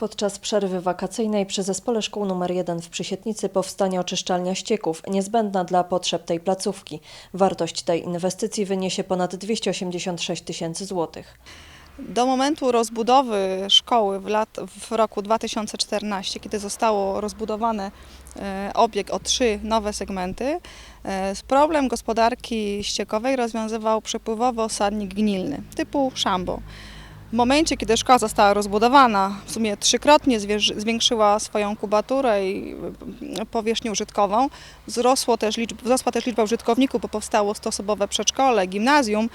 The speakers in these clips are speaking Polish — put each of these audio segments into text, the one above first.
Podczas przerwy wakacyjnej przy Zespole Szkół nr 1 w Przysietnicy powstanie oczyszczalnia ścieków, niezbędna dla potrzeb tej placówki. Wartość tej inwestycji wyniesie ponad 286 tysięcy złotych. Do momentu rozbudowy szkoły w, lat, w roku 2014, kiedy zostało rozbudowane obieg o trzy nowe segmenty, e, problem gospodarki ściekowej rozwiązywał przepływowy osadnik gnilny typu szambo. W momencie, kiedy szkoła została rozbudowana, w sumie trzykrotnie zwiększyła swoją kubaturę i e, powierzchnię użytkową, wzrosło też wzrosła też liczba użytkowników, bo powstało stosobowe przedszkole, gimnazjum,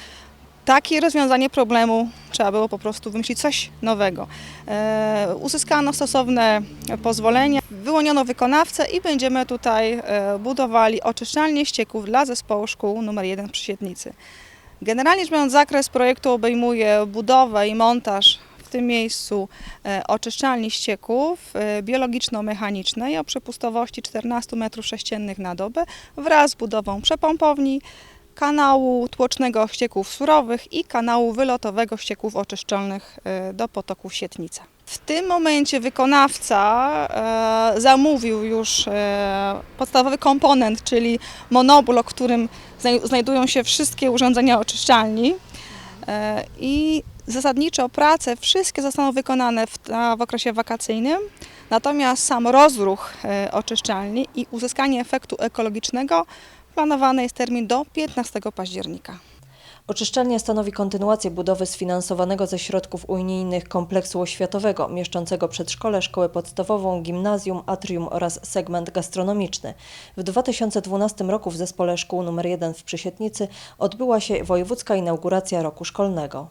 takie rozwiązanie problemu trzeba było po prostu wymyślić coś nowego. E, uzyskano stosowne pozwolenia, wyłoniono wykonawcę i będziemy tutaj e, budowali oczyszczalnię ścieków dla zespołu szkół nr 1 przy Sietnicy. Generalnie rzecz biorąc, zakres projektu obejmuje budowę i montaż w tym miejscu e, oczyszczalni ścieków e, biologiczno-mechanicznej o przepustowości 14 m3 na dobę wraz z budową przepompowni, kanału tłocznego ścieków surowych i kanału wylotowego ścieków oczyszczalnych e, do potoku Sietnica. W tym momencie wykonawca e, zamówił już e, podstawowy komponent, czyli monoblok, w którym znaj- znajdują się wszystkie urządzenia oczyszczalni e, i zasadniczo prace wszystkie zostaną wykonane w, w okresie wakacyjnym, natomiast sam rozruch e, oczyszczalni i uzyskanie efektu ekologicznego planowany jest termin do 15 października. Oczyszczalnia stanowi kontynuację budowy sfinansowanego ze środków unijnych kompleksu oświatowego, mieszczącego przedszkole, szkołę podstawową, gimnazjum, atrium oraz segment gastronomiczny. W 2012 roku w Zespole Szkół nr 1 w Przysietnicy odbyła się wojewódzka inauguracja roku szkolnego.